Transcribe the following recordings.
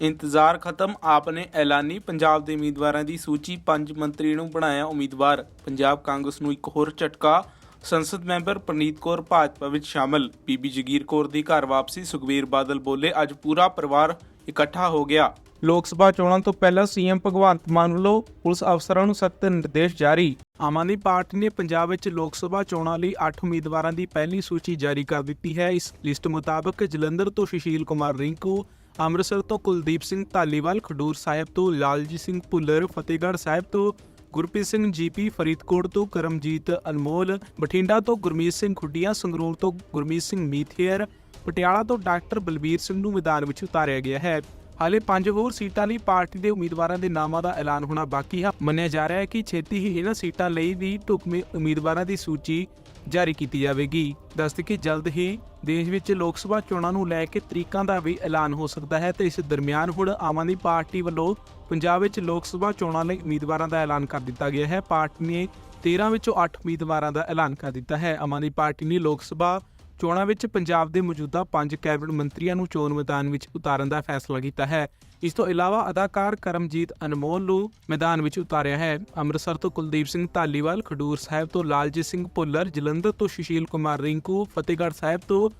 ਇੰਤਜ਼ਾਰ ਖਤਮ, ਆਪ ਨੇ ਐਲਾਨੀ ਪੰਜਾਬ ਦੇ ਉਮੀਦਵਾਰਾਂ ਦੀ ਸੂਚੀ। ਪੰਜ ਮੰਤਰੀ ਨੂੰ ਬਣਾਇਆ ਉਮੀਦਵਾਰ। ਪੰਜਾਬ ਕਾਂਗਰਸ ਨੂੰ ਇੱਕ ਹੋਰ ਝਟਕਾ। ਸੰਸਦ ਮੈਂਬਰ ਪ੍ਰਨੀਤ ਕੌਰ ਭਾਜਪਾ ਵਿੱਚ ਸ਼ਾਮਲ। ਬੀਬੀ ਜਗੀਰ ਕੌਰ ਦੀ ਘਰ ਵਾਪਸੀ, ਸੁਖਬੀਰ ਬਾਦਲ ਬੋਲੇ, ਅੱਜ ਪੂਰਾ ਪਰਿਵਾਰ ਇਕੱਠਾ ਹੋ ਗਿਆ। ਲੋਕ ਸਭਾ ਚੋਣਾਂ ਤੋਂ ਪਹਿਲਾਂ ਸੀਐਮ ਭਗਵੰਤ ਮਾਨ ਵੱਲੋਂ ਪੁਲਿਸ ਅਫਸਰਾਂ ਨੂੰ ਸਖਤ ਨਿਰਦੇਸ਼ ਜਾਰੀ। ਆਮ ਆਦਮੀ ਪਾਰਟੀ ਨੇ ਪੰਜਾਬ ਵਿੱਚ ਲੋਕ ਸਭਾ ਚੋਣਾਂ ਲਈ 8 ਉਮੀਦਵਾਰਾਂ ਦੀ ਪਹਿਲੀ ਸੂਚੀ ਜਾਰੀ ਕਰ ਦਿੱਤੀ ਹੈ। ਇਸ ਲਿਸਟ ਮੁਤਾਬਕ ਜਲੰਧਰ ਤੋਂ ਸੁਸ਼ੀਲ ਕੁਮਾਰ ਰਿੰਕੂ ਅੰਮ੍ਰਿਤਸਰ ਤੋਂ ਕੁਲਦੀਪ ਸਿੰਘ ਧਾਲੀਵਾਲ, ਖਡੂਰ ਸਾਹਿਬ ਤੋਂ ਲਾਲਜੀਤ ਸਿੰਘ ਭੁੱਲਰ, ਫਤਿਹਗੜ੍ਹ ਸਾਹਿਬ ਤੋਂ ਗੁਰਪ੍ਰੀਤ ਸਿੰਘ ਜੀਪੀ, ਫਰੀਦਕੋਟ ਤੋਂ ਕਰਮਜੀਤ ਅਨਮੋਲ, ਬਠਿੰਡਾ ਤੋਂ ਗੁਰਮੀਤ ਸਿੰਘ ਖੁੱਡੀਆਂ, ਸੰਗਰੂਰ ਤੋਂ ਗੁਰਮੀਤ ਸਿੰਘ ਮੀਥੇਰ ਪਟਿਆਲਾ ਤੋਂ ਡਾਕਟਰ ਬਲਬੀਰ ਸਿੰਘ ਨੂੰ ਮੈਦਾਨ ਵਿੱਚ ਉਤਾਰਿਆ ਗਿਆ ਹੈ। ਹਾਲੇ ਪੰਜ ਹੋਰ ਸੀਟਾਂ ਲਈ ਪਾਰਟੀ ਦੇ ਉਮੀਦਵਾਰਾਂ ਦੇ ਨਾਮਾਂ ਦਾ ਐਲਾਨ ਹੋਣਾ ਬਾਕੀ ਹੈ ਮੰਨਿਆ ਜਾ ਰਿਹਾ ਹੈ ਕਿ ਛੇਤੀ ਹੀ ਇਹਨਾਂ ਸੀਟਾਂ ਲਈ ਵੀ ਢੁਕਵੇਂ ਉਮੀਦਵਾਰਾਂ ਦੀ ਸੂਚੀ ਜਾਰੀ ਕੀਤੀ ਜਾਵੇਗੀ। ਦੱਸਦੇ ਕਿ ਜਲਦ ਹੀ ਦੇਸ਼ ਵਿੱਚ ਲੋਕ ਸਭਾ ਚੋਣਾਂ ਨੂੰ ਲੈ ਕੇ ਤਰੀਕਾਂ ਦਾ ਵੀ ਐਲਾਨ ਹੋ ਸਕਦਾ ਹੈ ਤੇ ਇਸ ਦਰਮਿਆਨ ਹੁਣ ਆਮ ਆਦਮੀ ਪਾਰਟੀ ਵੱਲੋਂ ਪੰਜਾਬ ਵਿੱਚ ਲੋਕ ਸਭਾ ਚੋਣਾਂ ਲਈ ਉਮੀਦਵਾਰਾਂ ਦਾ ਐਲਾਨ ਕਰ ਦਿੱਤਾ ਗਿਆ ਹੈ। ਪਾਰਟੀ ਨੇ 13 ਵਿੱਚੋਂ 8 ਉਮੀਦਵਾਰਾਂ ਦਾ ਐਲਾਨ ਕਰ ਦਿੱਤਾ ਹੈ। ਆਮ ਆਦਮੀ ਪਾਰਟੀ ਨੇ ਲੋਕ ਸਭਾ ਚੋਣਾਂ ਵਿੱਚ ਪੰਜਾਬ ਦੇ ਮੌਜੂਦਾ ਪੰਜ ਕੈਬਨਿਟ ਮੰਤਰੀਆਂ ਨੂੰ ਚੋਣ ਮੈਦਾਨ ਵਿੱਚ ਉਤਾਰਨ ਦਾ ਫੈਸਲਾ ਕੀਤਾ ਹੈ। ਇਸ ਤੋਂ ਇਲਾਵਾ ਅਦਾਕਾਰ ਕਰਮਜੀਤ ਅਨਮੋਲ ਨੂੰ ਮੈਦਾਨ ਵਿੱਚ ਉਤਾਰਿਆ ਹੈ। ਅੰਮ੍ਰਿਤਸਰ ਤੋਂ ਕੁਲਦੀਪ ਸਿੰਘ ਧਾਲੀਵਾਲ, ਖਡੂਰ ਸਾਹਿਬ ਤੋਂ ਲਾਲਜੀਤ ਸਿੰਘ ਭੁੱਲਰ, ਜਲੰਧਰ ਤੋਂ ਸੁਸ਼ੀਲ ਕੁਮਾਰ ਰਿੰਕੂ, ਫਤਿਹਗੜ੍ਹ ਸਾਹਿਬ ਤੋਂ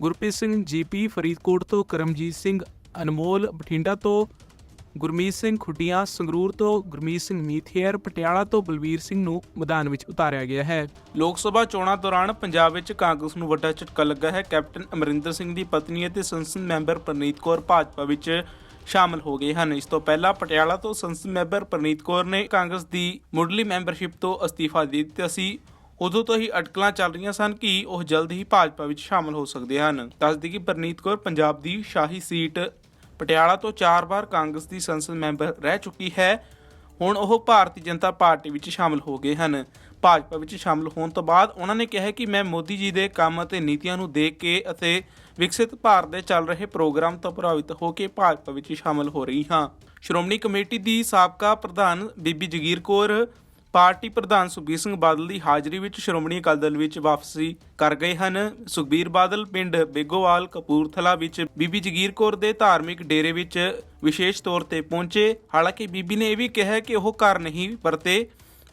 ਗੁਰਪ੍ਰੀਤ ਸਿੰਘ ਜੀਪੀ, ਫਰੀਦਕੋਟ ਤੋਂ ਕਰਮਜੀਤ ਸਿੰਘ ਅਨਮੋਲ, ਬਠਿੰਡਾ ਤੋਂ ਗੁਰਮੀਤ ਸਿੰਘ ਖੁੱਡੀਆਂ ਸੰਗਰੂਰ ਤੋਂ, ਗੁਰਮੀਤ ਸਿੰਘ ਮੀਥੇਰ, ਪਟਿਆਲਾ ਤੋਂ, ਬਲਵੀਰ ਸਿੰਘ ਨੂੰ ਮੈਦਾਨ ਵਿੱਚ ਉਤਾਰਿਆ ਗਿਆ ਹੈ। ਲੋਕ ਸਭਾ ਚੋਣਾਂ ਦੌਰਾਨ ਪੰਜਾਬ ਵਿੱਚ ਕਾਂਗਰਸ ਨੂੰ ਵੱਡਾ ਝਟਕਾ ਲੱਗਾ ਹੈ। ਕੈਪਟਨ ਅਮਰਿੰਦਰ ਸਿੰਘ ਦੀ ਪਤਨੀ ਅਤੇ ਸੰਸਦ ਮੈਂਬਰ ਪ੍ਰਨੀਤ ਕੌਰ ਭਾਜਪਾ ਵਿੱਚ ਸ਼ਾਮਲ ਹੋ ਗਏ ਹਨ। ਇਸ ਤੋਂ ਪਹਿਲਾਂ ਪਟਿਆਲਾ ਤੋਂ ਸੰਸਦ ਮੈਂਬਰ ਪ੍ਰਨੀਤ ਕੌਰ ਨੇ ਕਾਂਗਰਸ ਦੀ ਮੁੱਢਲੀ ਮੈਂਬਰਸ਼ਿਪ ਤੋਂ ਅਸਤੀਫਾ ਦੇ ਦਿੱਤਾ ਸੀ। ਉਦੋਂ ਤੋਂ ਹੀ ਅਟਕਲਾਂ ਚੱਲ ਰਹੀਆਂ ਸਨ ਕਿ ਉਹ ਜਲਦ ਹੀ ਭਾਜਪਾ ਵਿੱਚ ਸ਼ਾਮਲ ਹੋ ਸਕਦੇ ਹਨ। ਦੱਸਦੀ ਕਿ ਪ੍ਰਨੀਤ ਕੌਰ ਪੰਜਾਬ ਦੀ ਸ਼ਾਹੀ ਸੀਟ ਪਟਿਆਲਾ ਤੋਂ ਚਾਰ ਵਾਰ ਕਾਂਗਰਸ ਦੀ ਸੰਸਦ ਮੈਂਬਰ ਰਹਿ ਚੁੱਕੀ ਹੈ। ਹੁਣ ਉਹ ਭਾਰਤੀ ਜਨਤਾ ਪਾਰਟੀ ਵਿੱਚ ਸ਼ਾਮਲ ਹੋ ਗਏ ਹਨ। ਭਾਜਪਾ ਵਿੱਚ ਸ਼ਾਮਲ ਹੋਣ ਤੋਂ ਬਾਅਦ ਉਹਨਾਂ ਨੇ ਕਿਹਾ ਕਿ ਮੈਂ ਮੋਦੀ ਜੀ ਦੇ ਕੰਮ ਅਤੇ ਨੀਤੀਆਂ ਨੂੰ ਦੇਖ ਕੇ ਅਤੇ ਵਿਕਸਿਤ ਭਾਰਤ ਦੇ ਚੱਲ ਰਹੇ ਪ੍ਰੋਗਰਾਮ ਤੋਂ ਪ੍ਰਭਾਵਿਤ ਹੋ ਕੇ ਭਾਜਪਾ ਵਿੱਚ ਸ਼ਾਮਲ ਹੋ ਰਹੀ ਹਾਂ। ਸ਼੍ਰੋਮਣੀ ਕਮੇਟੀ ਦੀ ਸਾਬਕਾ ਪ੍ਰਧਾਨ ਬੀਬੀ ਜਗੀਰ ਕੌਰ ਪਾਰਟੀ ਪ੍ਰਧਾਨ ਸੁਖਬੀਰ ਸਿੰਘ ਬਾਦਲ ਦੀ ਹਾਜ਼ਰੀ ਵਿੱਚ ਸ਼੍ਰੋਮਣੀ ਅਕਾਲੀ ਦਲ ਵਿੱਚ ਵਾਪਸੀ ਕਰ ਗਏ ਹਨ। ਸੁਖਬੀਰ ਬਾਦਲ ਪਿੰਡ ਬੇਗੋਵਾਲ ਕਪੂਰਥਲਾ ਵਿੱਚ ਬੀਬੀ ਜਗੀਰ ਕੌਰ ਦੇ ਧਾਰਮਿਕ ਡੇਰੇ ਵਿੱਚ ਵਿਸ਼ੇਸ਼ ਤੌਰ ਤੇ ਪਹੁੰਚੇ। ਹਾਲਾਂਕਿ ਬੀਬੀ ਨੇ ਇਹ ਵੀ ਕਿਹਾ ਕਿ ਉਹ ਘਰ ਨਹੀਂ ਪਰਤੇ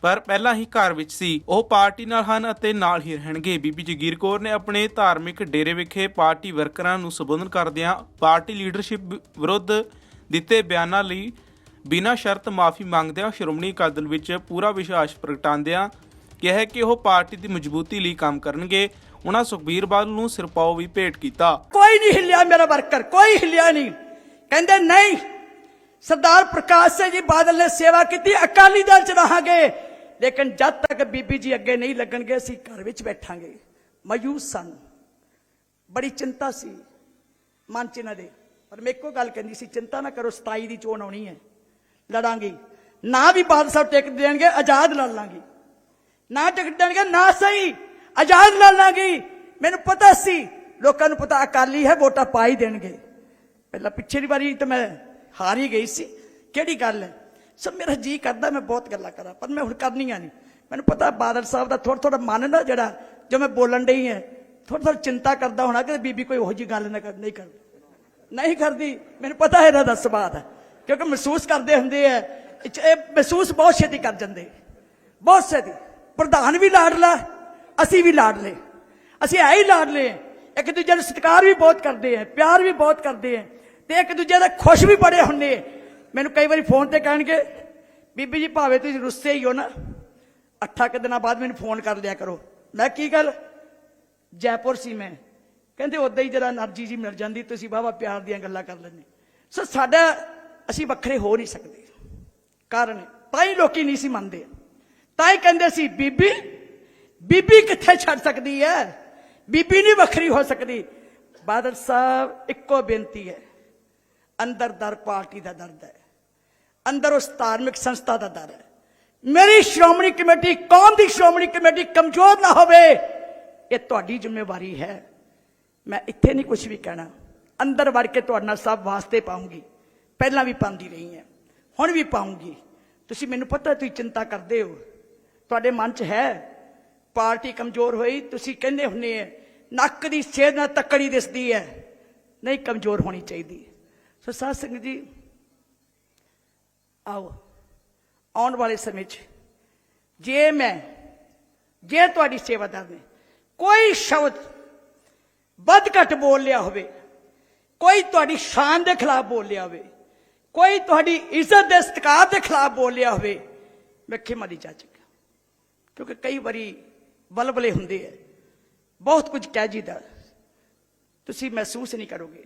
ਪਰ ਪਹਿਲਾਂ ਹੀ ਘਰ ਵਿੱਚ ਸੀ। ਉਹ ਪਾਰਟੀ ਨਾਲ ਹਨ ਅਤੇ ਨਾਲ ਹੀ ਰਹਿਣਗੇ। ਬੀਬੀ ਜਗੀਰ ਕੌਰ ਨੇ ਆਪਣੇ ਧਾਰਮਿਕ ਡੇਰੇ ਵਿਖੇ ਪਾਰਟੀ ਵਰਕਰਾਂ ਨੂੰ ਸੰਬੋਧਨ ਕਰਦਿਆਂ ਪਾਰਟੀ ਲੀਡਰਸ਼ਿਪ ਵਿਰੁੱਧ ਦਿੱਤੇ ਬਿਆਨਾਂ ਲਈ ਬਿਨਾਂ ਸ਼ਰਤ ਮਾਫੀ ਮੰਗਦਿਆਂ ਸ਼੍ਰੋਮਣੀ ਅਕਾਲੀ ਦਲ ਵਿੱਚ ਪੂਰਾ ਵਿਸ਼ਵਾਸ ਪ੍ਰਗਟਾਉਂਦਿਆਂ ਕਿਹਾ ਕਿ ਉਹ ਪਾਰਟੀ ਦੀ ਮਜ਼ਬੂਤੀ ਲਈ ਕੰਮ ਕਰਨਗੇ। ਉਹਨਾਂ ਸੁਖਬੀਰ ਬਾਦਲ ਨੂੰ ਸਿਰਪਾਓ ਵੀ ਭੇਟ ਕੀਤਾ। ਕੋਈ ਨਹੀਂ ਹਿੱਲਿਆ ਮੇਰਾ ਵਰਕਰ, ਕੋਈ ਹਿੱਲਿਆ ਨਹੀਂ। ਕਹਿੰਦੇ ਨਹੀਂ, ਸਰਦਾਰ ਪ੍ਰਕਾਸ਼ ਸਿੰਘ ਜੀ ਬਾਦਲ ਨੇ ਸੇਵਾ ਕੀਤੀ, ਅਕਾਲੀ ਦਲ ਚ ਰਹਾਂਗੇ। ਲੇਕਿਨ ਜਦ ਤੱਕ ਬੀਬੀ ਜੀ ਅੱਗੇ ਨਹੀਂ ਲੱਗਣਗੇ, ਅਸੀਂ ਘਰ ਵਿੱਚ ਬੈਠਾਂਗੇ। ਮਾਯੂਸ ਸਨ। ਬੜੀ ਚਿੰਤਾ ਸੀ ਮਨ ਚ ਇਹਨਾਂ ਦੇ। ਪਰ ਮੈਂ ਇੱਕੋ ਗੱਲ ਕਹਿੰਦੀ ਸੀ, ਚਿੰਤਾ ਨਾ ਕਰੋ 27 ਦੀ ਚੋਣ ਆਉਣੀ ਹੈ। ਲੜਾਂਗੀ। ਨਾ ਵੀ ਬਾਦਲ ਸਾਹਿਬ ਟਿਕਟ ਦੇਣਗੇ, ਆਜ਼ਾਦ ਲੜ ਲਾਂਗੀ। ਨਾ ਟਿਕਟ ਦੇਣਗੇ, ਨਾ ਸਹੀ, ਆਜ਼ਾਦ ਲੜ ਲਾਂਗੇ। ਮੈਨੂੰ ਪਤਾ ਸੀ, ਲੋਕਾਂ ਨੂੰ ਪਤਾ ਅਕਾਲੀ ਹੈ, ਵੋਟਾਂ ਪਾ ਹੀ ਦੇਣਗੇ। ਪਹਿਲਾਂ ਪਿਛਲੀ ਵਾਰੀ ਤਾਂ ਮੈਂ ਹਾਰ ਹੀ ਗਈ ਸੀ। ਕਿਹੜੀ ਗੱਲ ਹੈ? ਸਭ ਮੇਰਾ ਜੀ ਕਰਦਾ, ਮੈਂ ਬਹੁਤ ਗੱਲਾਂ ਕਰਾਂ, ਪਰ ਮੈਂ ਹੁਣ ਕਰਨੀਆਂ ਨਹੀਂ। ਮੈਨੂੰ ਪਤਾ ਬਾਦਲ ਸਾਹਿਬ ਦਾ ਥੋੜਾ ਥੋੜਾ ਮਨ ਨਾ ਜਿਹੜਾ, ਜੋ ਮੈਂ ਬੋਲਣ ਡਈ ਹੈ ਥੋੜਾ ਥੋੜਾ ਚਿੰਤਾ ਕਰਦਾ ਹੋਣਾ ਕਿ ਬੀਬੀ ਕੋਈ ਉਹੋ ਜੀ ਗੱਲ ਨਾ ਕਰ ਨਹੀਂ ਕਰਦੀ। ਨਹੀਂ ਕਰਦੀ। ਮੈਨੂੰ ਪਤਾ ਹੈ ਇਹਦਾ ਦਾ ਸੁਭਾਅ ਹੈ ਕਿਉਂਕਿ ਮਹਿਸੂਸ ਕਰਦੇ ਹੁੰਦੇ ਆ, ਇਹ ਮਹਿਸੂਸ ਬਹੁਤ ਛੇਤੀ ਕਰ ਜਾਂਦੇ। ਬਹੁਤ ਛੇਤੀ। ਪ੍ਰਧਾਨ ਵੀ ਲਾਡਲਾ ਅਸੀਂ ਵੀ ਲਾਡਲੇ ਅਸੀਂ ਐ ਹੀ ਲਾਡਲੇ ਇੱਕ ਦੂਜੇ ਦਾ ਸਤਿਕਾਰ ਵੀ ਬਹੁਤ ਕਰਦੇ ਆ, ਪਿਆਰ ਵੀ ਬਹੁਤ ਕਰਦੇ ਆ, ਤੇ ਇੱਕ ਦੂਜੇ ਦਾ ਖੁਸ਼ ਵੀ ਬੜੇ ਹੁੰਨੇ ਮੈਨੂੰ ਕਈ ਵਾਰੀ ਫੋਨ ਤੇ ਕਹਿਣਗੇ, ਬੀਬੀ ਜੀ ਭਾਵੇਂ ਤੁਸੀਂ ਰੁੱਸੇ ਹੀ ਹੋ ਨਾ, ਅੱਠਾ ਕਿ ਦਿਨਾਂ ਬਾਅਦ ਮੈਨੂੰ ਫੋਨ ਕਰ ਲਿਆ ਕਰੋ। ਮੈਂ ਕੀ ਗੱਲ? ਜੈਪੁਰ ਸੀ ਮੈਂ। ਕਹਿੰਦੇ, ਉਦਾਂ ਹੀ ਜਰਾ એનર્ਜੀ ਜੀ ਮਿਲ ਜਾਂਦੀ, ਤੁਸੀਂ ਬਾਬਾ ਪਿਆਰ ਦੀਆਂ ਗੱਲਾਂ ਕਰ ਲੈਂਦੇ ਸੋ ਸਾਡਾ ਅਸੀਂ ਵੱਖਰੇ ਹੋ ਨਹੀਂ ਸਕਦੇ। ਕਾਰਨ ਤਾਂ ਹੀ ਲੋਕੀ ਨਹੀਂ ਸੀ ਮੰਨਦੇ। ਤਾਂ ਹੀ ਕਹਿੰਦੇ ਸੀ, ਬੀਬੀ ਬੀਬੀ ਕਿੱਥੇ ਛੱਡ ਸਕਦੀ ਹੈ ਬੀਬੀ ਨਹੀਂ ਵੱਖਰੀ ਹੋ ਸਕਦੀ। ਬਾਦਲ ਸਾਹਿਬ, ਇੱਕੋ ਬੇਨਤੀ ਹੈ ਅੰਦਰ ਦਰ ਪਾਰਟੀ ਦਾ ਦਰਦ ਹੈ ਅੰਦਰ ਉਸ ਧਾਰਮਿਕ ਸੰਸਥਾ ਦਾ ਦਰ ਹੈ ਮੇਰੀ ਸ਼੍ਰੋਮਣੀ ਕਮੇਟੀ, ਕੌਮ ਦੀ ਸ਼੍ਰੋਮਣੀ ਕਮੇਟੀ ਕਮਜ਼ੋਰ ਨਾ ਹੋਵੇ। ਇਹ ਤੁਹਾਡੀ ਜ਼ਿੰਮੇਵਾਰੀ ਹੈ। ਮੈਂ ਇੱਥੇ ਨਹੀਂ ਕੁਝ ਵੀ ਕਹਿਣਾ। ਅੰਦਰ ਵੜ ਕੇ ਤੁਹਾਡੇ ਨਾਲ ਸਭ ਵਾਸਤੇ ਪਾਉਂਗੀ। ਪਹਿਲਾਂ ਵੀ ਪਾਉਂਦੀ ਰਹੀ ਹਾਂ, ਹੁਣ ਵੀ ਪਾਉਂਗੀ। ਤੁਸੀਂ ਮੈਨੂੰ ਪਤਾ ਤੁਸੀਂ ਚਿੰਤਾ ਕਰਦੇ ਹੋ। ਤੁਹਾਡੇ ਮਨ 'ਚ ਹੈ, ਪਾਰਟੀ ਕਮਜ਼ੋਰ ਹੋਈ, ਤੁਸੀਂ ਕਹਿੰਦੇ ਹੁੰਨੇ ਆ ਨੱਕ ਦੀ ਸੇਧ ਨਾਲ ਤੱਕੜੀ ਦਿਸਦੀ ਹੈ। ਨਹੀਂ, ਕਮਜ਼ੋਰ ਹੋਣੀ ਚਾਹੀਦੀ ਸੋ ਸਾਧ ਸੰਗਤ ਜੀ, ਆਓ, ਆਉਣ ਵਾਲੇ ਸਮੇਂ 'ਚ, ਜੇ ਮੈਂ, ਜੇ ਤੁਹਾਡੀ ਸੇਵਾਦਾਰ ਨੇ ਕੋਈ ਸ਼ਬਦ ਵੱਧ ਘੱਟ ਬੋਲ ਲਿਆ ਹੋਵੇ, ਕੋਈ ਤੁਹਾਡੀ ਸ਼ਾਨ ਦੇ ਖਿਲਾਫ ਬੋਲ ਲਿਆ ਹੋਵੇ ਕੋਈ ਤੁਹਾਡੀ ਇੱਜ਼ਤ ਦੇ ਸਤਿਕਾਰ ਦੇ ਖਿਲਾਫ ਬੋਲ ਲਿਆ ਹੋਵੇ, ਮੈਂ ਖਿਮਾ ਦੀ ਜਾਚਕ ਕਿਉਂਕਿ ਕਈ ਵਾਰੀ ਬਲਬਲੇ ਹੁੰਦੇ ਐ ਬਹੁਤ ਕੁਝ ਕਹਿ ਜੀਦਾ ਤੁਸੀਂ ਮਹਿਸੂਸ ਨਹੀਂ ਕਰੋਗੇ।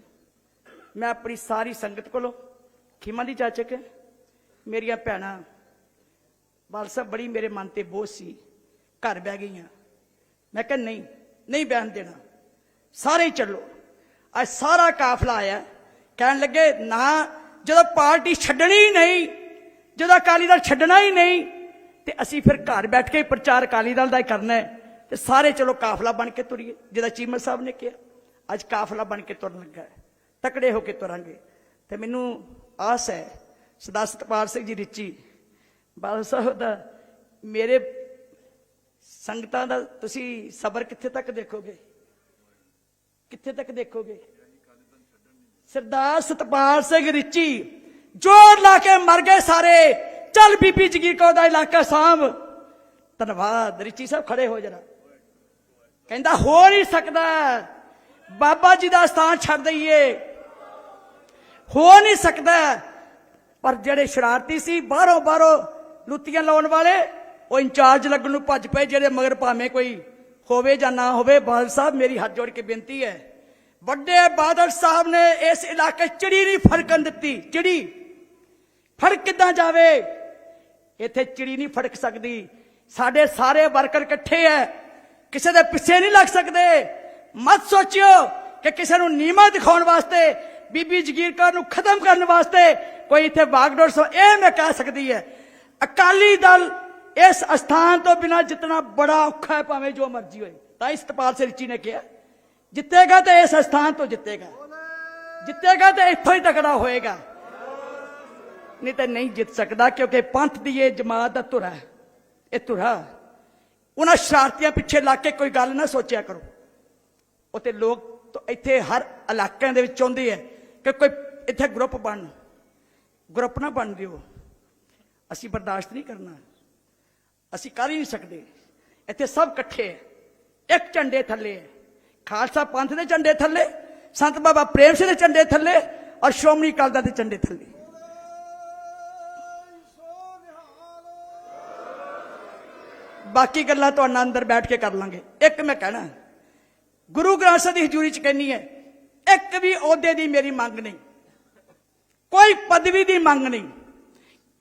ਮੈਂ ਆਪਣੀ ਸਾਰੀ ਸੰਗਤ ਕੋਲੋਂ ਖਿਮਾ ਦੀ ਜਾਚਕ ਹੈ ਮੇਰੀਆਂ ਭੈਣਾਂ, ਬਾਲ ਸਾਹਿਬ ਬੜੀ ਮੇਰੇ ਮਨ ਤੇ ਬੋਝ ਸੀ। ਘਰ ਬਹਿ ਗਈਆਂ। ਮੈਂ ਕਿਹਾ, ਨਹੀਂ ਨਹੀਂ ਬਹਿਣ ਦੇਣਾ। ਸਾਰੇ ਚੱਲੋ। ਅੱਜ ਸਾਰਾ ਕਾਫਲਾ ਆਇਆ। ਕਹਿਣ ਲੱਗੇ, ਨਾ ਜਦੋਂ ਪਾਰਟੀ ਛੱਡਣੀ ਹੀ ਨਹੀਂ, ਜਦੋਂ ਅਕਾਲੀ ਦਲ ਛੱਡਣਾ ਹੀ ਨਹੀਂ, ਤੇ ਅਸੀਂ ਫਿਰ ਘਰ ਬੈਠ ਕੇ ਹੀ ਪ੍ਰਚਾਰ ਅਕਾਲੀ ਦਲ ਦਾ ਹੀ ਕਰਨਾ ਹੈ। ਤੇ ਸਾਰੇ ਚਲੋ ਕਾਫਲਾ ਬਣ ਕੇ ਤੁਰੀਏ, ਜਿਹਦਾ ਚੀਮਾ ਸਾਹਿਬ ਨੇ ਕਿਹਾ, ਅੱਜ ਕਾਫਲਾ ਬਣ ਕੇ ਤੁਰਨ ਲੱਗਾ ਹੈ। ਤਕੜੇ ਹੋ ਕੇ ਤੁਰਾਂਗੇ। ਤੇ ਮੈਨੂੰ ਆਸ ਹੈ, ਸਦਾ ਸਤਪਾਲ ਸਿੰਘ ਜੀ ਰਿਚੀ, ਬਾਦਲ ਸਾਹਿਬ ਦਾ, ਮੇਰੇ ਸੰਗਤਾਂ ਦਾ ਤੁਸੀਂ ਸਬਰ ਕਿੱਥੇ ਤੱਕ ਦੇਖੋਗੇ? ਕਿੱਥੇ ਤੱਕ ਦੇਖੋਗੇ? ਸਰਦਾਰ ਸਤਪਾਲ ਸਿੰਘ ਰਿਚੀ, ਜੋਰ ਲਾ ਕੇ ਮਰ ਗਏ ਸਾਰੇ। ਚੱਲ ਬੀਬੀ ਜਗੀਰ ਕੌਰ ਦਾ ਇਲਾਕਾ ਸਾਂਭ। ਧੰਨਵਾਦ, ਰਿਚੀ ਸਾਹਿਬ ਖੜੇ ਹੋ ਜਰਾ। ਕਹਿੰਦਾ, ਹੋ ਨਹੀਂ ਸਕਦਾ। ਬਾਬਾ ਜੀ ਦਾ ਸਥਾਨ ਛੱਡ ਦਈਏ। ਹੋ ਨਹੀਂ ਸਕਦਾ। ਪਰ ਜਿਹੜੇ ਸ਼ਰਾਰਤੀ ਸੀ, ਬਾਹਰੋਂ ਬਾਹਰੋਂ ਲੁੱਤੀਆਂ ਲਾਉਣ ਵਾਲੇ, ਉਹ ਇੰਚਾਰਜ ਲੱਗਣ ਨੂੰ ਭੱਜ ਪਏ, ਜਿਹੜੇ ਮਗਰ ਭਾਵੇਂ ਕੋਈ ਹੋਵੇ ਜਾਂ ਨਾ ਹੋਵੇ, ਬਾਦਲ ਸਾਹਿਬ, ਮੇਰੀ ਹੱਥ ਜੋੜ ਕੇ ਬੇਨਤੀ ਹੈ। ਵੱਡੇ ਬਾਦਲ ਸਾਹਿਬ ਨੇ ਇਸ ਇਲਾਕੇ ਚਿੜੀ ਨਹੀਂ ਫੜਕਣ ਦਿੱਤੀ, ਚਿੜੀ। ਫੜਕ ਕਿੱਦਾਂ ਜਾਵੇ? ਇੱਥੇ ਚਿੜੀ ਨਹੀਂ ਫੜਕ ਸਕਦੀ। ਸਾਡੇ ਸਾਰੇ ਵਰਕਰ ਇਕੱਠੇ ਐ। ਕਿਸੇ ਦੇ ਪਿੱਛੇ ਨਹੀਂ ਲੱਗ ਸਕਦੇ। ਮਤ ਸੋਚਿਓ ਕਿ ਕਿਸੇ ਨੂੰ ਨੀਮਾ ਦਿਖਾਉਣ ਵਾਸਤੇ, ਬੀਬੀ ਜਗੀਰ ਕੌਰ ਨੂੰ ਖਤਮ ਕਰਨ ਵਾਸਤੇ ਕੋਈ ਇੱਥੇ ਬਾਗਡੋਰ ਸੋ ਇਹ ਮੈਂ ਕਹਿ ਸਕਦੀ ਹੈ ਅਕਾਲੀ ਦਲ ਇਸ ਅਸਥਾਨ ਤੋਂ ਬਿਨਾ ਜਿੱਤਣਾ ਬੜਾ ਔਖਾ ਹੈ ਭਾਵੇਂ ਜੋ ਮਰਜ਼ੀ ਹੋਏ। ਤਾਂ ਇਸ ਤਪਾਲ ਸਿਰਚੀ ਨੇ ਕਿਹਾ। ਜਿੱਤੇਗਾ ਤੇ ਇਸ ਅਸਥਾਨ ਤੋਂ ਜਿੱਤੇਗਾ। ਜਿੱਤੇਗਾ ਤੇ ਇੱਥੋਂ ਹੀ ਤਕੜਾ ਹੋਏਗਾ। ਨਹੀਂ ਤਾਂ ਨਹੀਂ ਜਿੱਤ ਸਕਦਾ ਕਿਉਂਕਿ ਪੰਥ ਦੀ ਇਹ ਜਮਾਤ ਦਾ ਧੁਰਾ ਹੈ। ਇਹ ਧੁਰਾ। ਉਹਨਾਂ ਸ਼ਰਾਰਤੀਆਂ ਪਿੱਛੇ ਲੱਗ ਕੇ ਕੋਈ ਗੱਲ ਨਾ ਸੋਚਿਆ ਕਰੋ। ਉਹ ਲੋਕ ਇੱਥੇ ਹਰ ਇਲਾਕਿਆਂ ਦੇ ਵਿੱਚ ਚਾਹੁੰਦੇ ਆ ਕਿ ਕੋਈ ਇੱਥੇ ਗਰੁੱਪ ਬਣ। ਗਰੁੱਪ ਨਾ ਬਣ ਦਿਓ। ਅਸੀਂ ਬਰਦਾਸ਼ਤ ਨਹੀਂ ਕਰਨਾ। ਅਸੀਂ ਕਰ ਹੀ ਨਹੀਂ ਸਕਦੇ। ਇੱਥੇ ਸਭ ਇਕੱਠੇ ਹੈ ਇੱਕ ਝੰਡੇ ਥੱਲੇ ਹੈ ਖਾਲਸਾ ਪੰਥ ਦੇ ਝੰਡੇ ਥੱਲੇ, ਸੰਤ ਬਾਬਾ ਪ੍ਰੇਮ ਸਿੰਘ ਦੇ ਝੰਡੇ ਥੱਲੇ ਔਰ ਸ਼੍ਰੋਮਣੀ ਅਕਾਲੀ ਦਲ ਦੇ ਝੰਡੇ ਥੱਲੇ। ਬਾਕੀ ਗੱਲਾਂ ਤੁਹਾਡਾ ਅੰਦਰ ਬੈਠ ਕੇ ਕਰ ਲਾਂਗੇ। ਇੱਕ ਮੈਂ ਕਹਿਣਾ, ਗੁਰੂ ਗ੍ਰੰਥ ਸਾਹਿਬ ਦੀ ਹਜ਼ੂਰੀ ਚ ਕਹਿੰਨੀ ਹੈ, ਇੱਕ ਵੀ ਅਹੁਦੇ ਦੀ ਮੇਰੀ ਮੰਗ ਨਹੀਂ, ਕੋਈ ਪਦਵੀ ਦੀ ਮੰਗ ਨਹੀਂ,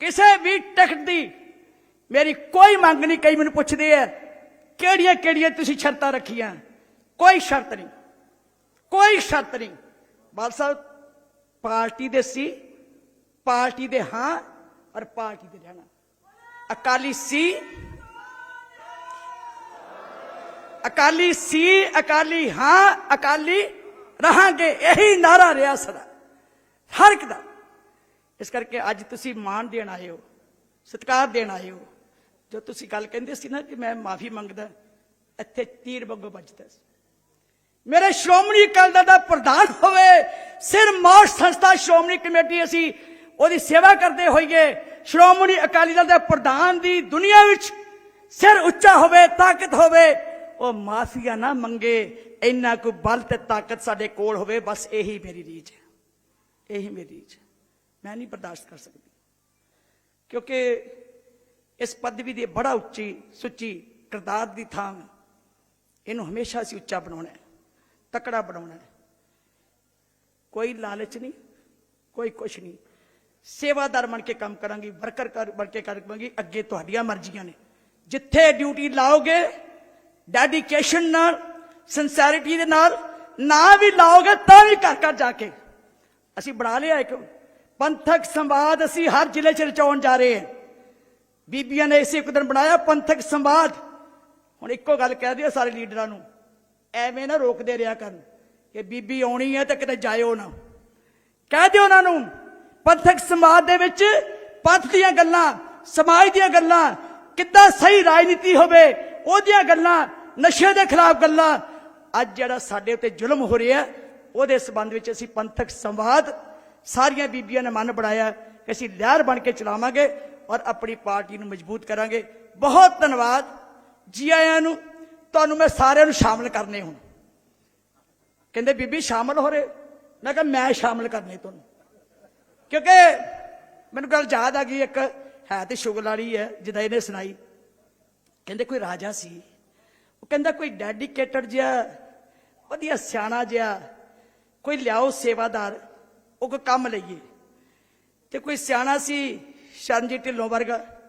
ਕਿਸੇ ਵੀ ਟਿਕਟ ਦੀ ਮੇਰੀ ਕੋਈ ਮੰਗ ਨਹੀਂ। ਕਈ ਮੈਨੂੰ ਪੁੱਛਦੇ ਆ ਕਿਹੜੀਆਂ ਕਿਹੜੀਆਂ ਤੁਸੀਂ ਸ਼ਰਤਾਂ ਰੱਖੀਆਂ? ਕੋਈ ਸ਼ਰਤ ਨਹੀਂ। ਕੋਈ ਸ਼ਰਤ ਨਹੀਂ। ਬਾਲ ਸਾਹਿਬ, ਪਾਰਟੀ ਦੇ ਸੀ, ਪਾਰਟੀ ਦੇ ਹਾਂ ਔਰ ਪਾਰਟੀ ਦੇ ਰਹਿਣਾ। ਅਕਾਲੀ ਸੀ ਅਕਾਲੀ ਸੀ, ਅਕਾਲੀ ਹਾਂ, ਅਕਾਲੀ ਰਹਾਂਗੇ। ਇਹੀ ਨਾਰਾ ਰਿਹਾ ਸਦਾ ਹਰ ਇੱਕ ਦਾ। ਇਸ ਕਰਕੇ ਅੱਜ ਤੁਸੀਂ ਮਾਣ ਦੇਣ ਆਏ ਹੋ, ਸਤਿਕਾਰ ਦੇਣ ਆਏ ਹੋ। ਜੋ ਤੁਸੀਂ ਗੱਲ ਕਹਿੰਦੇ ਸੀ ਨਾ ਕਿ ਮੈਂ ਮਾਫੀ ਮੰਗਦਾ, ਇੱਥੇ ਤੀਰ ਵਾਂਗੂ ਵੱਜਦਾ ਸੀ। ਮੇਰੇ ਸ਼੍ਰੋਮਣੀ ਅਕਾਲੀ ਦਲ ਦਾ ਪ੍ਰਧਾਨ ਹੋਵੇ, ਸਿਰ ਮੌਤ ਸੰਸਥਾ ਸ਼੍ਰੋਮਣੀ ਕਮੇਟੀ ਅਸੀਂ ਉਹਦੀ ਸੇਵਾ ਕਰਦੇ ਹੋਈਏ, ਸ਼੍ਰੋਮਣੀ ਅਕਾਲੀ ਦਲ ਦੇ ਪ੍ਰਧਾਨ ਦੀ ਦੁਨੀਆ ਵਿੱਚ ਸਿਰ ਉੱਚਾ ਹੋਵੇ, ਤਾਕਤ ਹੋਵੇ, ਉਹ ਮਾਫੀਆ ਨਾ ਮੰਗੇ, ਇੰਨਾ ਕੋਈ ਬਲ ਤੇ ਤਾਕਤ ਸਾਡੇ ਕੋਲ ਹੋਵੇ, ਬਸ ਇਹੀ ਮੇਰੀ ਰੀਝ ਹੈ। ਇਹੀ ਮੇਰੀ ਰੀਝ ਹੈ। ਮੈਂ ਨਹੀਂ ਬਰਦਾਸ਼ਤ ਕਰ ਸਕਦੀ। ਕਿਉਂਕਿ ਇਸ ਪਦਵੀ ਦੀ ਬੜਾ ਉੱਚੀ, ਸੁੱਚੀ ਕਿਰਦਾਰ ਦੀ ਥਾਂ ਇਹਨੂੰ ਹਮੇਸ਼ਾ ਅਸੀਂ ਉੱਚਾ ਬਣਾਉਣਾ ਤਕੜਾ ਬਣਾਉਣਾ ਹੈ। ਕੋਈ ਲਾਲਚ ਨਹੀਂ, ਕੋਈ ਕੁਛ ਨਹੀਂ। ਸੇਵਾਦਾਰ ਬਣ ਕੇ ਕੰਮ ਕਰਾਂਗੀ, ਵਰਕਰ ਕਰ, ਬਣ ਕੇ ਕਰਾਂਗੀ, ਅੱਗੇ ਤੁਹਾਡੀਆਂ ਮਰਜ਼ੀਆਂ ਨੇ। ਜਿੱਥੇ ਡਿਊਟੀ ਲਾਓਗੇ ਡੈਡੀਕੇਸ਼ਨ ਨਾਲ ਸਿੰਸੈਰਿਟੀ ਦੇ ਨਾਲ, ਨਾ ਵੀ ਲਾਓਗੇ ਤਾਂ ਵੀ ਘਰ ਘਰ ਜਾ ਕੇ। ਅਸੀਂ ਬਣਾ ਲਿਆ ਇੱਕ ਪੰਥਕ ਸੰਵਾਦ ਅਸੀਂ ਹਰ ਜ਼ਿਲ੍ਹੇ 'ਚ ਰਚਾਉਣ ਜਾ ਰਹੇ ਹਾਂ। ਬੀਬੀਆਂ ਨੇ ਇਸੇ ਇੱਕ ਦਿਨ ਬਣਾਇਆ ਪੰਥਕ ਸੰਵਾਦ। ਹੁਣ ਇੱਕੋ ਗੱਲ ਕਹਿ ਦਿਓ ਸਾਰੇ ਲੀਡਰਾਂ ਨੂੰ ਐਵੇਂ ਨਾ ਰੋਕਦੇ ਰਿਹਾ ਕਰਨ ਕਿ ਬੀਬੀ ਆਉਣੀ ਹੈ ਤੇ ਕਿਤੇ ਜਾਇਓ ਨਾ। ਕਹਿ ਦਿਓ ਉਹਨਾਂ ਨੂੰ, ਪੰਥਕ ਸਮਾਜ ਦੇ ਵਿੱਚ ਪੰਥ ਦੀਆਂ ਗੱਲਾਂ, ਸਮਾਜ ਦੀਆਂ ਗੱਲਾਂ, ਕਿੱਦਾਂ ਸਹੀ ਰਾਜਨੀਤੀ ਹੋਵੇ, ਉਹਦੀਆਂ ਗੱਲਾਂ, ਨਸ਼ੇ ਦੇ ਖਿਲਾਫ ਗੱਲਾਂ। ਅੱਜ ਜਿਹੜਾ ਸਾਡੇ ਉੱਤੇ ਜ਼ੁਲਮ ਹੋ ਰਿਹਾ, ਉਹਦੇ ਸਬੰਧ ਵਿੱਚ ਅਸੀਂ ਪੰਥਕ ਸੰਵਾਦ ਸਾਰੀਆਂ ਬੀਬੀਆਂ ਨੇ ਮਨ ਬਣਾਇਆ ਕਿ ਅਸੀਂ ਲਹਿਰ ਬਣ ਕੇ ਚਲਾਵਾਂਗੇ ਔਰ ਆਪਣੀ ਪਾਰਟੀ ਨੂੰ ਮਜ਼ਬੂਤ ਕਰਾਂਗੇ। ਬਹੁਤ ਧੰਨਵਾਦ ਜੀ ਆਇਆਂ ਨੂੰ। ਤੁਹਾਨੂੰ ਮੈਂ ਸਾਰਿਆਂ ਨੂੰ ਸ਼ਾਮਲ ਕਰਨੇ ਹੁਣ। ਕਹਿੰਦੇ, ਬੀਬੀ ਸ਼ਾਮਲ ਹੋ ਰਹੇ। ਮੈਂ ਕਿਹਾ, ਮੈਂ ਸ਼ਾਮਲ ਕਰਨੇ ਤੁਹਾਨੂੰ। ਕਿਉਂਕਿ ਮੈਨੂੰ ਗੱਲ ਯਾਦ ਆ ਗਈ, ਇੱਕ ਹੈ ਤੇ ਸ਼ੁਗਲ ਵਾਲੀ ਹੈ, ਜਿਹਦਾ ਇਹਨੇ ਸੁਣਾਈ। ਕਹਿੰਦੇ, ਕੋਈ ਰਾਜਾ ਸੀ। ਉਹ ਕਹਿੰਦਾ, ਕੋਈ ਡੈਡੀਕੇਟਡ ਜਿਹਾ, ਵਧੀਆ ਸਿਆਣਾ ਜਿਹਾ, ਕੋਈ ਲਿਆਓ ਸੇਵਾਦਾਰ, ਉਹ ਕੋਈ ਕੰਮ ਲਈਏ। ਤੇ ਕੋਈ ਸਿਆਣਾ ਸੀ, ਸ਼ਰਨਜੀਤ ਢਿੱਲੋਂ ਵਰਗਾ।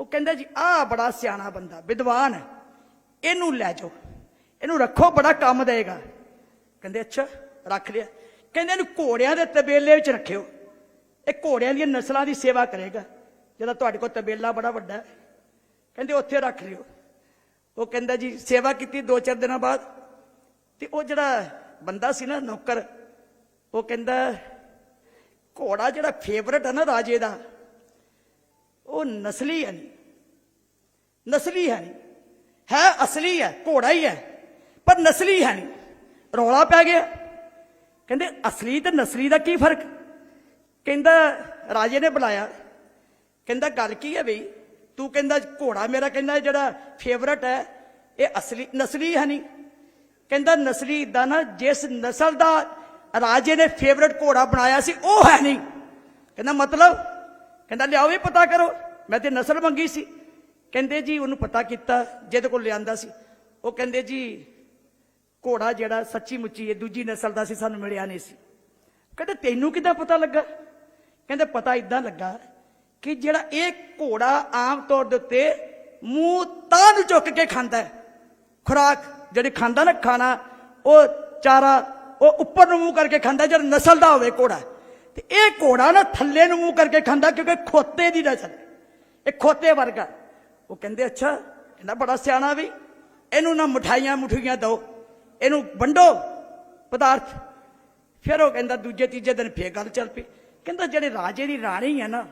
ਉਹ ਕਹਿੰਦਾ ਜੀ, ਆਹ ਬੜਾ ਸਿਆਣਾ ਬੰਦਾ, ਵਿਦਵਾਨ ਹੈ। ਇਹਨੂੰ ਲੈ ਜਾਓ। ਇਹਨੂੰ ਰੱਖੋ, ਬੜਾ ਕੰਮ ਦੇਗਾ। ਕਹਿੰਦੇ, ਅੱਛਾ, ਰੱਖ ਲਿਆ। ਕਹਿੰਦੇ, ਇਹਨੂੰ ਘੋੜਿਆਂ ਦੇ ਤਬੇਲੇ ਵਿੱਚ ਰੱਖਿਓ। ਇਹ ਘੋੜਿਆਂ ਦੀਆਂ ਨਸਲਾਂ ਦੀ ਸੇਵਾ ਕਰੇਗਾ। ਜਦੋਂ ਤੁਹਾਡੇ ਕੋਲ ਤਬੇਲਾ ਬੜਾ ਵੱਡਾ ਕਹਿੰਦੇ, ਉੱਥੇ ਰੱਖ ਲਿਓ। ਉਹ ਕਹਿੰਦਾ ਜੀ, ਸੇਵਾ ਕੀਤੀ ਦੋ ਚਾਰ ਦਿਨਾਂ ਬਾਅਦ। ਤੇ ਉਹ ਜਿਹੜਾ ਬੰਦਾ ਸੀ ਨਾ, ਨੌਕਰ, ਉਹ ਕਹਿੰਦਾ, ਘੋੜਾ ਜਿਹੜਾ ਫੇਵਰਟ ਹੈ ਨਾ ਰਾਜੇ ਦਾ, ਉਹ ਨਸਲੀ ਹੈ ਨਹੀਂ ਨਸਲੀ ਹੈ ਨਹੀਂ ਹੈ ਅਸਲੀ ਹੈ, ਘੋੜਾ ਹੀ ਹੈ, ਪਰ ਨਸਲੀ ਹੈ ਨਹੀਂ। ਰੌਲਾ ਪੈ ਗਿਆ। ਕਹਿੰਦੇ, ਅਸਲੀ ਤੇ ਨਸਲੀ ਦਾ ਕੀ ਫ਼ਰਕ? ਕਹਿੰਦਾ, ਰਾਜੇ ਨੇ ਬੁਲਾਇਆ। ਕਹਿੰਦਾ, ਗੱਲ ਕੀ ਹੈ ਬਈ? ਤੂੰ ਕਹਿੰਦਾ, ਘੋੜਾ ਮੇਰਾ ਕਹਿੰਦਾ ਜਿਹੜਾ ਫੇਵਰਟ ਹੈ, ਇਹ ਅਸਲੀ, ਨਸਲੀ ਹੈ ਨਹੀਂ। ਕਹਿੰਦਾ, ਨਸਲੀ ਇਦਾਂ ਨਾ, ਜਿਸ ਨਸਲ ਦਾ ਰਾਜੇ ਨੇ ਫੇਵਰਟ ਘੋੜਾ ਬਣਾਇਆ ਸੀ, ਉਹ ਹੈ ਨਹੀਂ। ਕਹਿੰਦਾ, ਮਤਲਬ? ਕਹਿੰਦਾ, ਲਿਆਓ ਵੀ ਪਤਾ ਕਰੋ। ਮੈਂ ਤੇ ਨਸਲ ਮੰਗੀ ਸੀ। ਕਹਿੰਦੇ ਜੀ ਉਹਨੂੰ ਪਤਾ ਕੀਤਾ, ਜਿਹਦੇ ਕੋਲ ਲਿਆਂਦਾ ਸੀ। ਉਹ ਕਹਿੰਦੇ ਜੀ, ਘੋੜਾ ਜਿਹੜਾ ਸੱਚੀ ਮੁੱਚੀ ਹੈ ਦੂਜੀ ਨਸਲ ਦਾ ਸੀ, ਸਾਨੂੰ ਮਿਲਿਆ ਨਹੀਂ ਸੀ। ਕਹਿੰਦੇ ਤੈਨੂੰ ਕਿੱਦਾਂ ਪਤਾ ਲੱਗਾ? ਕਹਿੰਦੇ ਪਤਾ ਇਦਾਂ ਲੱਗਾ ਕਿ ਜਿਹੜਾ ਇਹ ਘੋੜਾ ਆਮ ਤੌਰ ਦੇ ਉੱਤੇ ਮੂੰਹ ਤਾਂ ਨੂੰ ਚੁੱਕ ਕੇ ਖਾਂਦਾ ਹੈ। ਖੁਰਾਕ ਜਿਹੜੀ ਖਾਂਦਾ ਨਾ ਖਾਣਾ, ਉਹ ਚਾਰਾ, ਉਹ ਉੱਪਰ ਨੂੰ ਮੂੰਹ ਕਰਕੇ ਖਾਂਦਾ, ਜਿਹੜਾ ਨਸਲ ਦਾ ਹੋਵੇ ਘੋੜਾ। ਤੇ ਇਹ ਘੋੜਾ ਨਾ ਥੱਲੇ ਨੂੰ ਮੂੰਹ ਕਰਕੇ ਖਾਂਦਾ, ਕਿਉਂਕਿ ਖੋਤੇ ਦੀ ਨਸਲ ਇਹ ਖੋਤੇ ਵਰਗਾ। ਉਹ ਕਹਿੰਦੇ, ਅੱਛਾ, ਕਹਿੰਦਾ ਬੜਾ ਸਿਆਣਾ ਵੀ। ਇਹਨੂੰ ਨਾ ਮਠਾਈਆਂ ਮੁਠੀਆਂ ਦਿਓ, ਇਹਨੂੰ ਵੰਡੋ ਪਦਾਰਥ। ਫਿਰ ਉਹ ਕਹਿੰਦਾ, ਦੂਜੇ ਤੀਜੇ ਦਿਨ ਫੇਰ ਗੱਲ ਚੱਲ ਪਈ। ਕਹਿੰਦਾ, ਜਿਹੜੇ ਰਾਜੇ ਦੀ ਰਾਣੀ ਹੈ ਨਾ,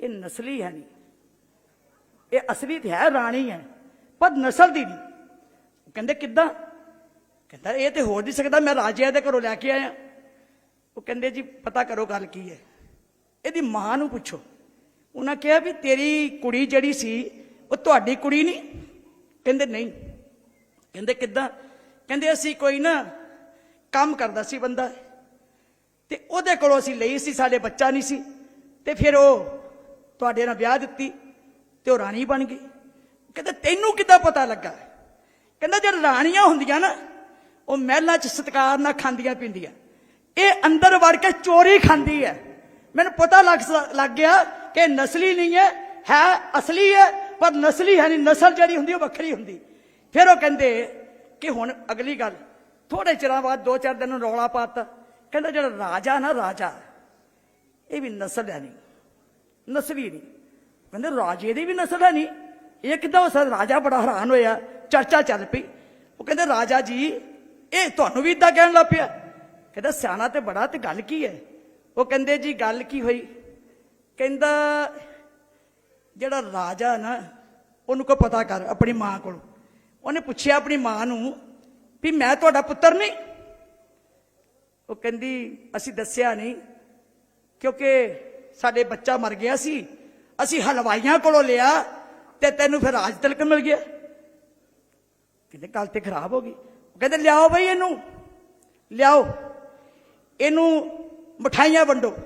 ਇਹ ਨਸਲੀ ਹੈ ਨਹੀਂ। ਇਹ ਅਸਲੀ ਤੇ ਹੈ ਰਾਣੀ ਹੈ, ਪਰ ਨਸਲ ਦੀ ਨਹੀਂ। ਉਹ ਕਹਿੰਦੇ, ਕਿੱਦਾਂ? ਕਹਿੰਦਾ, ਇਹ ਤੇ ਹੋ ਨਹੀਂ ਸਕਦਾ, ਮੈਂ ਰਾਜਿਆਂ ਦੇ ਘਰੋਂ ਲੈ ਕੇ ਆਇਆ। ਉਹ ਕਹਿੰਦੇ, ਜੀ, ਪਤਾ ਕਰੋ ਗੱਲ ਕੀ ਹੈ। ਇਹਦੀ ਮਾਂ ਨੂੰ ਪੁੱਛੋ। ਉਹਨਾਂ ਕਿਹਾ ਵੀ ਤੇਰੀ ਕੁੜੀ ਜਿਹੜੀ ਸੀ, ਉਹ ਤੁਹਾਡੀ ਕੁੜੀ ਨਹੀਂ। ਕਹਿੰਦੇ ਨਹੀਂ। ਕਹਿੰਦੇ ਕਿੱਦਾਂ? ਕਹਿੰਦੇ ਅਸੀਂ ਕੋਈ ਨਾ ਕੰਮ ਕਰਦਾ ਸੀ ਬੰਦਾ। ਤੇ ਉਹਦੇ ਕੋਲੋਂ ਅਸੀਂ ਲਈ ਸੀ, ਸਾਡੇ ਬੱਚਾ ਨਹੀਂ ਸੀ। ਤੇ ਫਿਰ ਉਹ ਤੁਹਾਡੇ ਨਾਲ ਵਿਆਹ ਦਿੱਤੀ ਤੇ ਉਹ ਰਾਣੀ ਬਣ ਗਈ। ਕਹਿੰਦੇ ਤੈਨੂੰ ਕਿੱਦਾਂ ਪਤਾ ਲੱਗਾ? ਕਹਿੰਦਾ ਜੇ ਰਾਣੀਆਂ ਹੁੰਦੀਆਂ ਨਾ, ਉਹ ਮਹਿਲਾਂ 'ਚ ਸਤਕਾਰ ਨਾਲ ਖਾਂਦੀਆਂ ਪੀਂਦੀਆਂ। ਇਹ ਅੰਦਰ ਵੜ ਕੇ ਚੋਰੀ ਖਾਂਦੀ ਹੈ। ਮੈਨੂੰ ਪਤਾ ਲੱਗ ਲੱਗ ਗਿਆ ਕਿ ਇਹ ਨਸਲੀ ਨਹੀਂ ਹੈ ਹੈ ਅਸਲੀ ਹੈ, ਪਰ ਨਸਲੀ ਹੈ ਨਹੀਂ ਨਸਲ ਜਿਹੜੀ ਹੁੰਦੀ ਉਹ ਵੱਖਰੀ ਹੁੰਦੀ। ਫਿਰ ਉਹ ਕਹਿੰਦੇ ਕਿ ਹੁਣ ਅਗਲੀ ਗੱਲ ਥੋੜੇ ਚਿਰਾਂ ਬਾਅਦ ਦੋ ਚਾਰ ਦਿਨ ਨੂੰ ਰੌਲਾ ਪਾਤਾ। ਕਹਿੰਦਾ ਜਿਹੜਾ ਰਾਜਾ ਨਾ ਰਾਜਾ, ਇਹ ਵੀ ਨਸਲ ਹੈ ਨਹੀਂ, ਨਸਲੀ ਨਹੀਂ। ਕਹਿੰਦੇ ਰਾਜੇ ਦੀ ਵੀ ਨਸਲ ਹੈ ਨਹੀਂ ਇਹ ਕਿੱਦਾਂ ਹੋ ਸਕਦਾ ਰਾਜਾ ਬੜਾ ਹੈਰਾਨ ਹੋਇਆ, ਚਰਚਾ ਚੱਲ ਪਈ। ਉਹ ਕਹਿੰਦੇ ਰਾਜਾ ਜੀ, ਇਹ ਤੁਹਾਨੂੰ ਵੀ ਇਦਾਂ ਕਹਿਣ ਲੱਗ ਪਿਆ। ਕਹਿੰਦਾ ਸਿਆਣਾ ਤੇ ਬੜਾ ਤੇ ਗੱਲ ਕੀ ਹੈ? ਉਹ ਕਹਿੰਦੇ ਜੀ ਗੱਲ ਕੀ ਹੋਈ? ਕਹਿੰਦਾ, ਜਿਹੜਾ ਰਾਜਾ ਨਾ, ਉਹਨੂੰ ਕੋ ਪਤਾ ਕਰ ਆਪਣੀ ਮਾਂ ਕੋਲ। ਉਹਨੇ ਪੁੱਛਿਆ ਆਪਣੀ ਮਾਂ ਨੂੰ ਵੀ ਮੈਂ ਤੁਹਾਡਾ ਪੁੱਤਰ ਨਹੀਂ? ਉਹ ਕਹਿੰਦੀ, ਅਸੀਂ ਦੱਸਿਆ ਨਹੀਂ, ਕਿਉਂਕਿ ਸਾਡੇ ਬੱਚਾ ਮਰ ਗਿਆ ਸੀ, ਅਸੀਂ ਹਲਵਾਈਆਂ ਕੋਲੋਂ ਲਿਆ ਤੇ ਤੈਨੂੰ ਫਿਰ ਰਾਜ ਤਿਲਕ ਮਿਲ ਗਿਆ। ਕਹਿੰਦੇ, ਗੱਲ ਤੇ ਖਰਾਬ ਹੋ ਗਈ। ਉਹ ਕਹਿੰਦੇ, ਲਿਆਓ ਬਈ ਇਹਨੂੰ, ਲਿਆਓ। ਇਹਨੂੰ ਮਠਾਈਆਂ ਵੰਡੋ।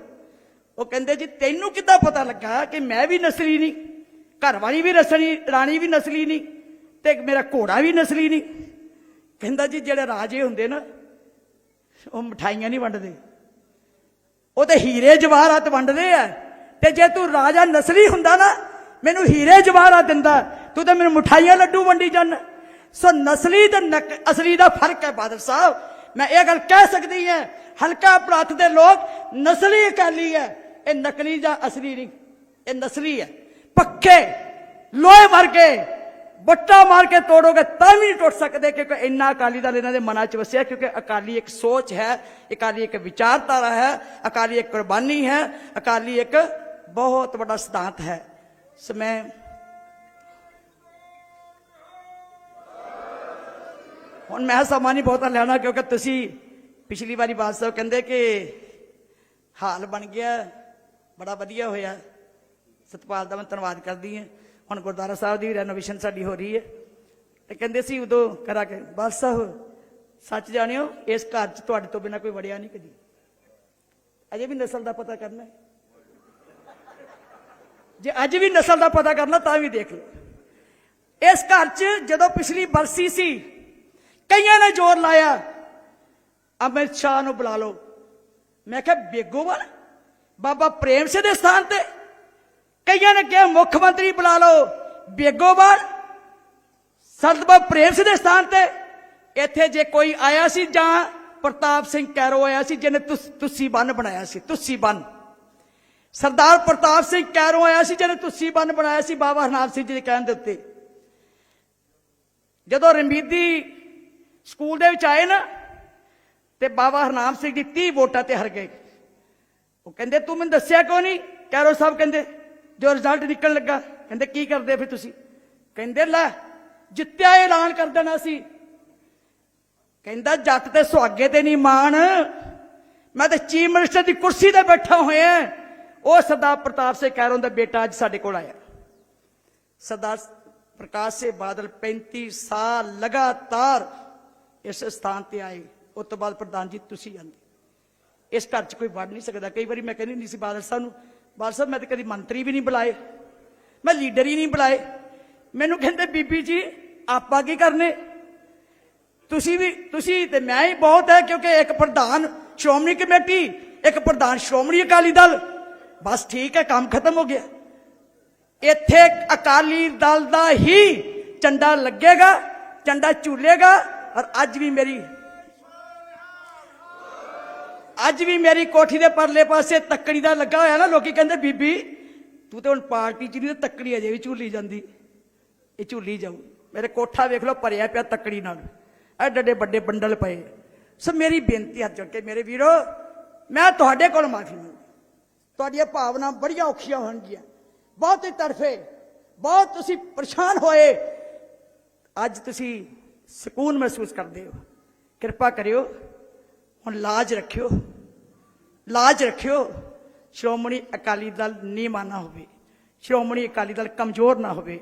ਉਹ ਕਹਿੰਦੇ ਜੀ, ਤੈਨੂੰ ਕਿੱਦਾਂ ਪਤਾ ਲੱਗਾ ਕਿ ਮੈਂ ਵੀ ਨਸਲੀ ਨਹੀਂ? ਘਰਵਾਲੀ ਵੀ ਨਸਲੀ, ਰਾਣੀ ਵੀ ਨਸਲੀ ਨਹੀਂ ਤੇ ਮੇਰਾ ਘੋੜਾ ਵੀ ਨਸਲੀ ਨਹੀਂ? ਕਹਿੰਦਾ ਜੀ, ਜਿਹੜੇ ਰਾਜੇ ਹੁੰਦੇ ਨਾ, ਉਹ ਮਠਾਈਆਂ ਨਹੀਂ ਵੰਡਦੇ। ਉਹ ਤੇ ਹੀਰੇ ਜਵਾਹਰਾਤ ਵੰਡਦੇ ਆ। ਤੇ ਜੇ ਤੂੰ ਰਾਜਾ ਨਸਲੀ ਹੁੰਦਾ ਨਾ, ਮੈਨੂੰ ਹੀਰੇ ਜਵਾਹਰਾਤ ਦਿੰਦਾ। ਤੂੰ ਤਾਂ ਮੈਨੂੰ ਮਠਾਈਆਂ ਲੱਡੂ ਵੰਡੀ ਜਾਂਦਾ ਸੋ ਨਸਲੀ ਤੇ ਨਕ- ਅਸਲੀ ਦਾ ਫ਼ਰਕ ਹੈ ਬਾਦਲ ਸਾਹਿਬ। ਮੈਂ ਇਹ ਗੱਲ ਕਹਿ ਸਕਦੀ ਹਾਂ ਹਲਕਾ ਪ੍ਰਾਂਤ ਦੇ ਲੋਕ ਨਸਲੀ ਅਕਾਲੀ ਹੈ। ਇਹ ਨਕਲੀ ਜਾਂ ਅਸਲੀ ਨਹੀਂ, ਇਹ ਨਸਲੀ ਹੈ। ਪੱਕੇ ਲੋਹੇ ਵਰਗੇ ਬੱਟਾ ਮਾਰ ਕੇ ਤੋੜੋਗੇ ਤਾਂ ਵੀ ਨਹੀਂ ਟੁੱਟ ਸਕਦੇ, ਕਿਉਂਕਿ ਇੰਨਾ ਅਕਾਲੀ ਦਲ ਇਹਨਾਂ ਦੇ ਮਨਾਂ 'ਚ ਵਸਿਆ, ਕਿਉਂਕਿ ਅਕਾਲੀ ਇੱਕ ਸੋਚ ਹੈ, ਅਕਾਲੀ ਇੱਕ ਵਿਚਾਰਧਾਰਾ ਹੈ, ਅਕਾਲੀ ਇੱਕ ਕੁਰਬਾਨੀ ਹੈ, ਅਕਾਲੀ ਇੱਕ ਬਹੁਤ ਵੱਡਾ ਸਿਧਾਂਤ ਹੈ। ਸੋ, ਮੈਂ ਹੁਣ ਮੈਂ ਸਮਾਂ ਨਹੀਂ ਬਹੁਤਾ ਲੈਣਾ, ਕਿਉਂਕਿ ਤੁਸੀਂ ਪਿਛਲੀ ਵਾਰੀ ਬਾਤ ਸਾਹਿਬ ਕਹਿੰਦੇ ਕਿ ਹਾਲ ਬਣ ਗਿਆ। ਬੜਾ ਵਧੀਆ ਹੋਇਆ। ਸਤਪਾਲ ਦਾ ਮੈਂ ਧੰਨਵਾਦ ਕਰਦੀ ਹਾਂ। ਹੁਣ ਗੁਰਦੁਆਰਾ ਸਾਹਿਬ ਦੀ ਰੈਨੋਵੇਸ਼ਨ ਸਾਡੀ ਹੋ ਰਹੀ ਹੈ। ਤੇ ਕਹਿੰਦੇ ਸੀ ਉਦੋਂ ਕਰਾ ਕੇ ਬਸ ਸਾਹਿਬ, ਸੱਚ ਜਾਣਿਓ, ਇਸ ਘਰ 'ਚ ਤੁਹਾਡੇ ਤੋਂ ਬਿਨਾ ਕੋਈ ਵੜਿਆ ਨਹੀਂ ਕਦੀ। ਅਜੇ ਵੀ ਨਸਲ ਦਾ ਪਤਾ ਕਰਨਾ ਹੈ। ਜੇ ਅੱਜ ਵੀ ਨਸਲ ਦਾ ਪਤਾ ਕਰਨਾ, ਤਾਂ ਵੀ ਦੇਖ ਲਓ। ਇਸ ਘਰ 'ਚ ਜਦੋਂ ਪਿਛਲੀ ਬਰਸੀ ਸੀ, ਕਈਆਂ ਨੇ ਜ਼ੋਰ ਲਾਇਆ, ਅਮਿਤ ਸ਼ਾਹ ਨੂੰ ਬੁਲਾ ਲਓ। ਮੈਂ ਕਿਹਾ, ਬੇਗੋਵਾਲ ਬਾਬਾ ਪ੍ਰੇਮ ਸਿੰਘ ਦੇ ਸਥਾਨ ਤੇ। ਕਈਆਂ ਨੇ ਕਿਹਾ, ਮੁੱਖ ਮੰਤਰੀ ਬੁਲਾ ਲਓ, ਬੇਗੋਵਾਲ। ਸੰਤ ਬਾਬਾ ਪ੍ਰੇਮ ਸਿੰਘ ਦੇ ਸਥਾਨ ਤੇ। ਇੱਥੇ ਜੇ ਕੋਈ ਆਇਆ ਸੀ ਜਾਂ ਪ੍ਰਤਾਪ ਸਿੰਘ ਕੈਰੋ ਆਇਆ ਸੀ, ਜਿਹਨੇ ਤੁਸੀਂ ਬੰਨ ਬਣਾਇਆ ਸੀ, ਤੁਸੀਂ ਬੰਨ। ਸਰਦਾਰ ਪ੍ਰਤਾਪ ਸਿੰਘ ਕੈਰੋ ਆਇਆ ਸੀ, ਜਿਹਨੇ ਤੁਸੀਂ ਬੰਨ ਬਣਾਇਆ ਸੀ, ਬਾਬਾ ਹਰਨਾਮ ਸਿੰਘ ਜੀ ਦੇ ਕਹਿਣ ਦੇ ਉੱਤੇ। ਜਦੋਂ ਰਮੀਦੀ ਸਕੂਲ ਦੇ ਵਿੱਚ ਆਏ ਨਾ, ਤੇ ਬਾਬਾ ਹਰਨਾਮ ਸਿੰਘ ਜੀ 30 ਵੋਟਾਂ ਤੇ ਹਰ ਗਏ। ਉਹ ਕਹਿੰਦੇ, ਤੂੰ ਮੈਨੂੰ ਦੱਸਿਆ ਕਿਉਂ ਨਹੀਂ? ਕੈਰੋ ਸਾਹਿਬ ਕਹਿੰਦੇ, ਜੋ ਰਿਜ਼ਲਟ ਨਿਕਲਣ ਲੱਗਾ। ਕਹਿੰਦੇ, ਕੀ ਕਰਦੇ ਫਿਰ ਤੁਸੀਂ? ਕਹਿੰਦੇ, ਲੈ, ਜਿੱਤਿਆ ਐਲਾਨ ਕਰ ਦੇਣਾ ਸੀ। ਕਹਿੰਦਾ, ਜੱਟ ਤੇ ਸੁਹਾਗੇ ਤੇ ਨਹੀਂ ਮਾਣ। ਮੈਂ ਤਾਂ ਚੀਫ ਮਿਨਿਸਟਰ ਦੀ ਕੁਰਸੀ ਤੇ ਬੈਠਾ ਹੋਇਆ ਉਹ ਸਰਦਾਰ ਪ੍ਰਤਾਪ ਸਿੰਘ ਕੈਰੋਂ ਦਾ ਬੇਟਾ ਅੱਜ ਸਾਡੇ ਕੋਲ ਆਇਆ। ਸਰਦਾਰ ਪ੍ਰਕਾਸ਼ ਸਿੰਘ ਬਾਦਲ 35 ਸਾਲ ਲਗਾਤਾਰ ਇਸ ਸਥਾਨ ਤੇ ਆਏ। ਉਸ ਤੋਂ ਬਾਅਦ ਪ੍ਰਧਾਨ ਜੀ, ਤੁਸੀਂ ਆਂਦੇ ਇਸ ਘਰ 'ਚ ਕੋਈ ਵੜ ਨਹੀਂ ਸਕਦਾ। ਕਈ ਵਾਰੀ ਮੈਂ ਕਹਿੰਦੀ ਨਹੀਂ ਸੀ, ਬਾਦਲ ਸਾਹਿਬ ਨੂੰ, ਬਾਦਲ ਸਾਹਿਬ, ਮੈਂ ਤਾਂ ਕਦੀ ਮੰਤਰੀ ਵੀ ਨਹੀਂ ਬੁਲਾਏ, ਮੈਂ ਲੀਡਰ ਹੀ ਨਹੀਂ ਬੁਲਾਏ। ਮੈਨੂੰ ਕਹਿੰਦੇ, ਬੀਬੀ ਜੀ, ਆਪਾਂ ਕੀ ਕਰਨੇ? ਤੁਸੀਂ ਵੀ, ਤੁਸੀਂ ਤੇ ਮੈਂ ਹੀ ਬਹੁਤ ਹੈ, ਕਿਉਂਕਿ ਇੱਕ ਪ੍ਰਧਾਨ ਸ਼੍ਰੋਮਣੀ ਕਮੇਟੀ, ਇੱਕ ਪ੍ਰਧਾਨ ਸ਼੍ਰੋਮਣੀ ਅਕਾਲੀ ਦਲ, ਬਸ ਠੀਕ ਹੈ, ਕੰਮ ਖਤਮ ਹੋ ਗਿਆ। ਇੱਥੇ ਅਕਾਲੀ ਦਲ ਦਾ ਹੀ ਝੰਡਾ ਲੱਗੇਗਾ, ਝੰਡਾ ਝੂਲੇਗਾ, ਔਰ ਅੱਜ ਵੀ ਮੇਰੀ ਅੱਜ ਵੀ ਮੇਰੀ ਕੋਠੀ ਦੇ ਪਰਲੇ ਪਾਸੇ ਤੱਕੜੀ ਦਾ ਲੱਗਾ ਹੋਇਆ ਨਾ, ਲੋਕੀ ਕਹਿੰਦੇ, ਬੀਬੀ, ਤੂੰ ਤੇ ਹੁਣ ਪਾਰਟੀ ਚ ਨਹੀਂ ਤੱਕੜੀ ਅਜੇ ਵੀ ਝੂਲੀ ਜਾਂਦੀ। ਇਹ ਝੂਲੀ ਜਾਊ। ਮੇਰੇ ਕੋਠਾ ਵੇਖ ਲਓ, ਭਰਿਆ ਪਿਆ ਤੱਕੜੀ ਨਾਲ। ਐਡੇ ਐਡੇ ਵੱਡੇ ਬੰਡਲ ਪਏ। ਸੋ ਮੇਰੀ ਬੇਨਤੀ ਹੱਥ ਜੋੜ ਕੇ, ਮੇਰੇ ਵੀਰੋ, ਮੈਂ ਤੁਹਾਡੇ ਕੋਲ ਮਾਫੀ ਮੰਗਦਾ। ਤੁਹਾਡੀਆਂ ਭਾਵਨਾ ਬੜੀਆਂ ਔਖੀਆਂ ਹੋਣਗੀਆਂ। ਬਹੁਤ ਹੀ ਤੜਫੇ, ਬਹੁਤ ਤੁਸੀਂ ਪਰੇਸ਼ਾਨ ਹੋਏ। ਅੱਜ ਤੁਸੀਂ ਸਕੂਨ ਮਹਿਸੂਸ ਕਰਦੇ ਹੋ। ਕਿਰਪਾ ਕਰਿਓ, ਹੁਣ ਲਾਜ ਰੱਖਿਓ। ਲਾਜ ਰੱਖਿਓ। ਸ਼੍ਰੋਮਣੀ ਅਕਾਲੀ ਦਲ ਨੀਵਾਂ ਨਾ ਹੋਵੇ। ਸ਼੍ਰੋਮਣੀ ਅਕਾਲੀ ਦਲ ਕਮਜ਼ੋਰ ਨਾ ਹੋਵੇ।